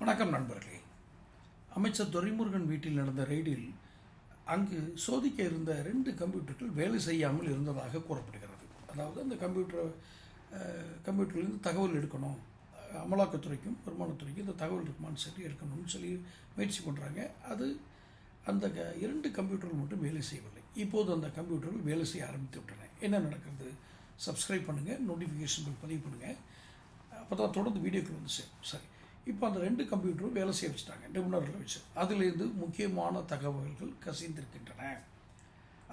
வணக்கம் நண்பர்களே. அமைச்சர் துரைமுருகன் வீட்டில் நடந்த ரெய்டில் அங்கு சோதிக்க இருந்த ரெண்டு கம்ப்யூட்டர்கள் வேலை செய்யாமல் இருந்ததாக கூறப்படுகிறது. அதாவது அந்த கம்ப்யூட்டர் கம்ப்யூட்டர்லேருந்து தகவல் எடுக்கணும். அமலாக்கத்துறைக்கும் வருமானத்துறைக்கும் இந்த தகவல் இருக்குமான்னு சொல்லி எடுக்கணும்னு சொல்லி முயற்சி பண்ணுறாங்க அது அந்த க இரண்டு கம்ப்யூட்டர்கள் மட்டும் வேலை செய்யவில்லை. இப்போது அந்த கம்ப்யூட்டர்கள் வேலை செய்ய ஆரம்பித்து விட்டன. என்ன நடக்கிறது? சப்ஸ்கிரைப் பண்ணுங்கள் நோட்டிஃபிகேஷன்கள் பதிவு பண்ணுங்கள் அப்போ தான் தொடர்ந்து வீடியோக்கள் வந்து சேரும். சரி. இப்போ அந்த ரெண்டு கம்ப்யூட்டரும் வேலை செய்ய வச்சுட்டாங்க நிபுணர்கள் வச்சு. அதிலிருந்து முக்கியமான தகவல்கள் கசிந்திருக்கின்றன.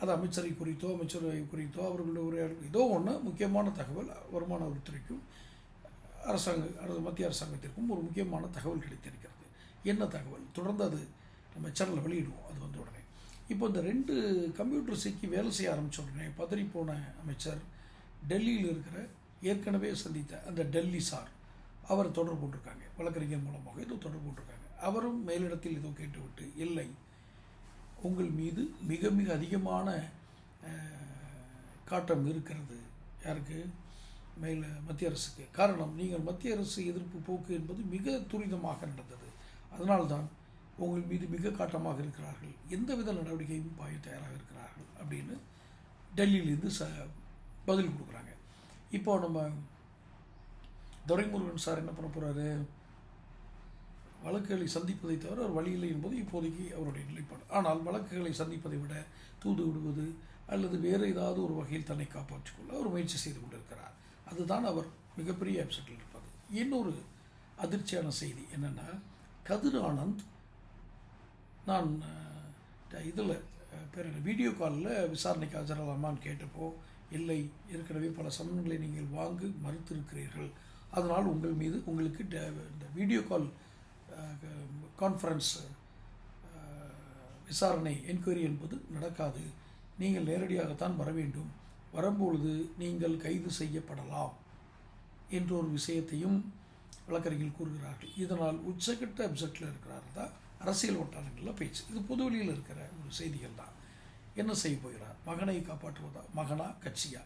அது அமைச்சரை குறித்தோ அமைச்சரை குறித்தோ அவர்களுடைய உரையாடல் ஏதோ ஒன்று முக்கியமான தகவல் வருமான வரித்துறைக்கும் அரசாங்க அரசு மத்திய அரசாங்கத்திற்கும் ஒரு முக்கியமான தகவல் கிடைத்திருக்கிறது. என்ன தகவல்? தொடர்ந்து அது நம்ம சேனலில் வெளியிடுவோம் அது வந்த உடனே. இப்போ இந்த ரெண்டு கம்ப்யூட்டர் சிக்கி வேலை செய்ய ஆரம்பித்த உடனே பதறிப்போன அமைச்சர் டெல்லியில் இருக்கிற ஏற்கனவே சந்தித்த அந்த டெல்லி சார் அவர் தொடர்பு போட்டிருக்காங்க. வழக்கறிஞர் மூலமாக ஏதோ தொடர்பு போட்டிருக்காங்க. அவரும் மேலிடத்தில் ஏதோ கேட்டுவிட்டு இல்லை உங்கள் மீது மிக மிக அதிகமான காட்டம் இருக்கிறது. யாருக்கு? மேல மத்திய அரசுக்கு. காரணம் நீங்கள் மத்திய அரசு எதிர்ப்பு போக்கு என்பது மிக துரிதமாக நடந்தது. அதனால்தான் உங்கள் மீது மிக காட்டமாக இருக்கிறார்கள். எந்தவித நடவடிக்கையும் பாய தயாராக இருக்கிறார்கள் அப்படின்னு டெல்லியிலேருந்து ச பதில் கொடுக்குறாங்க. இப்போ நம்ம துரைமுருகன் சார் என்ன பண்ண போகிறாரு வழக்குகளை சந்திப்பதை தவிர அவர் வழி என்பது இப்போதைக்கு அவருடைய நிலைப்பாடு. ஆனால் வழக்குகளை சந்திப்பதை விட தூது விடுவது அல்லது வேறு ஏதாவது ஒரு வகையில் தன்னை காப்பாற்றிக் கொள்ள அவர் முயற்சி செய்து கொண்டிருக்கிறார். அதுதான் அவர் மிகப்பெரிய அப்செட்டில் இருப்பது. இன்னொரு அதிர்ச்சியான செய்தி என்னென்னா கதிர் ஆனந்த் நான் இதில் பேர் வீடியோ காலில் விசாரணைக்கு ஆஜராகலாமான்னு கேட்டப்போ இல்லை ஏற்கனவே பல சமன்களை நீங்கள் வாங்கு மறுத்திருக்கிறீர்கள். அதனால் உங்கள் மீது உங்களுக்கு இந்த வீடியோ கால் கான்ஃபரன்ஸ் விசாரணை என்கொயரி என்பது நடக்காது. நீங்கள் நேரடியாகத்தான் வர வேண்டும். வரும்பொழுது நீங்கள் கைது செய்யப்படலாம் என்ற ஒரு விஷயத்தையும் வழக்கறிஞர்கள் கூறுகிறார்கள். இதனால் உச்சக்கட்ட அப்செக்டில் இருக்கிறார்கள் தான் அரசியல் வட்டாரங்களில் பேச்சு. இது பொதுவெளியில் இருக்கிற ஒரு செய்திகள் தான். என்ன செய்ய போகிறார்? மகனை காப்பாற்றுவதா? மகனா? கட்சியா?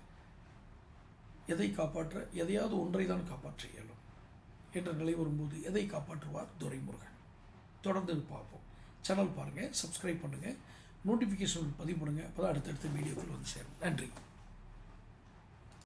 எதை காப்பாற்ற எதையாவது ஒன்றை தான் காப்பாற்ற இயலும் என்ற நிலை வரும்போது எதை காப்பாற்றுவார் துரைமுருகன்? தொடர்ந்து பார்ப்போம். சேனல் பாருங்கள் சப்ஸ்கிரைப் பண்ணுங்கள் நோட்டிஃபிகேஷன் பதிவு பண்ணுங்கள் அப்போ தான் அடுத்தடுத்த வீடியோக்கள் வந்து சேரும். நன்றி.